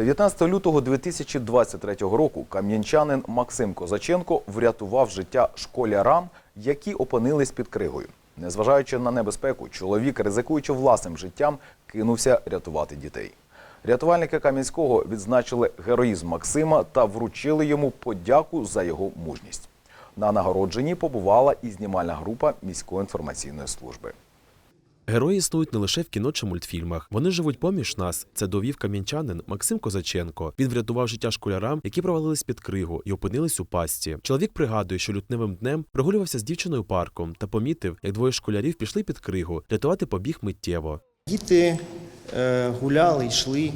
19 лютого 2023 року кам'янчанин Максим Козаченко врятував життя школярам, які опинились під кригою. Незважаючи на небезпеку, чоловік, ризикуючи власним життям, кинувся рятувати дітей. Рятувальники Кам'янського відзначили героїзм Максима та вручили йому подяку за його мужність. На нагородженні побувала і знімальна група міської інформаційної служби. Герої існують не лише в кіно чи мультфільмах. Вони живуть поміж нас. Це довів кам'янчанин Максим Козаченко. Він врятував життя школярам, які провалились під кригу і опинились у пастці. Чоловік пригадує, що лютневим днем прогулювався з дівчиною парком та помітив, як двоє школярів пішли під кригу. Рятувати побіг миттєво. Діти е, гуляли, йшли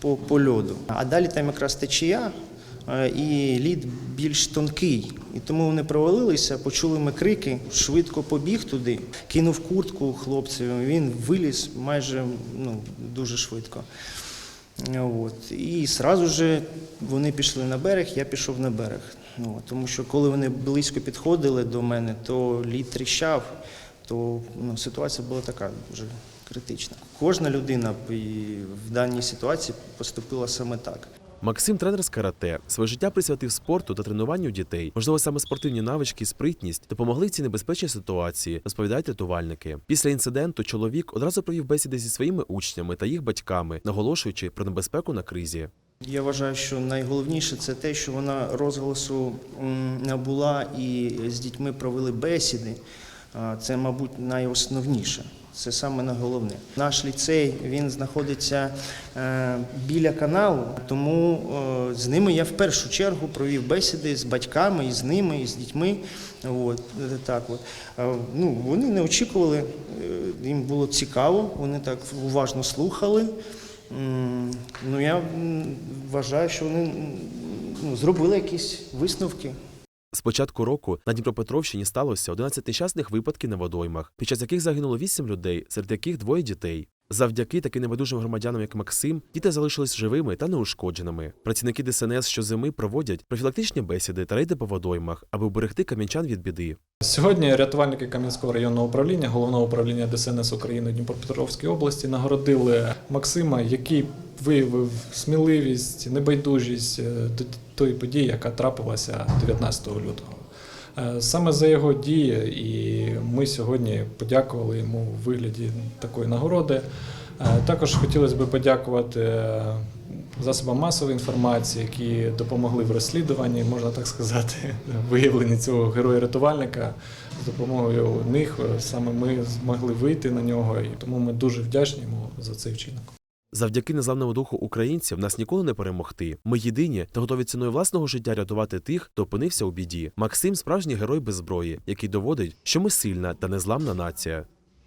по, по льоду. А далі там якраз течія, і лід більш тонкий. І тому вони провалилися, почули ми крики, швидко побіг туди, кинув куртку хлопцеві, він виліз майже ну, дуже швидко. От. І одразу ж вони пішли на берег, я пішов на берег. Ну, тому що коли вони близько підходили до мене, то лід тріщав, то ну, ситуація була така дуже критична. Кожна людина в даній ситуації поступила саме так. Максим тренер з карате. Своє життя присвятив спорту та тренуванню дітей. Можливо, саме спортивні навички і спритність допомогли в цій небезпечній ситуації, розповідають рятувальники. Після інциденту чоловік одразу провів бесіди зі своїми учнями та їх батьками, наголошуючи про небезпеку на кризі. Я вважаю, що найголовніше це те, що вона розголосу набула і з дітьми провели бесіди. Це, мабуть, найосновніше. Це саме найголовне. Наш ліцей він знаходиться е, біля каналу, тому е, з ними я в першу чергу провів бесіди з батьками, і з ними, і з дітьми. От, е, так от. Ну, вони не очікували, їм було цікаво, вони так уважно слухали. Ну, я вважаю, що вони ну, зробили якісь висновки. З початку року на Дніпропетровщині сталося 11 нещасних випадків на водоймах, під час яких загинуло 8 людей, серед яких двоє дітей. Завдяки таким небайдужим громадянам, як Максим, діти залишились живими та неушкодженими. Працівники ДСНС щозими проводять профілактичні бесіди та рейди по водоймах, аби уберегти кам'янчан від біди. Сьогодні рятувальники Кам'янського районного управління, головного управління ДСНС України Дніпропетровській області нагородили Максима, який виявив сміливість, небайдужість е, тої події, яка трапилася 19 лютого. Е, Саме за його дії, і ми сьогодні подякували йому у вигляді такої нагороди. Е, Також хотілося б подякувати е, засобам масової інформації, які допомогли в розслідуванні, можна так сказати, виявленні цього героя-рятувальника. З допомогою них саме ми змогли вийти на нього, і тому ми дуже вдячні йому за цей вчинок. Завдяки незламному духу українців нас ніколи не перемогти. Ми єдині та готові ціною власного життя рятувати тих, хто опинився у біді. Максим справжній герой без зброї, який доводить, що ми сильна та незламна нація.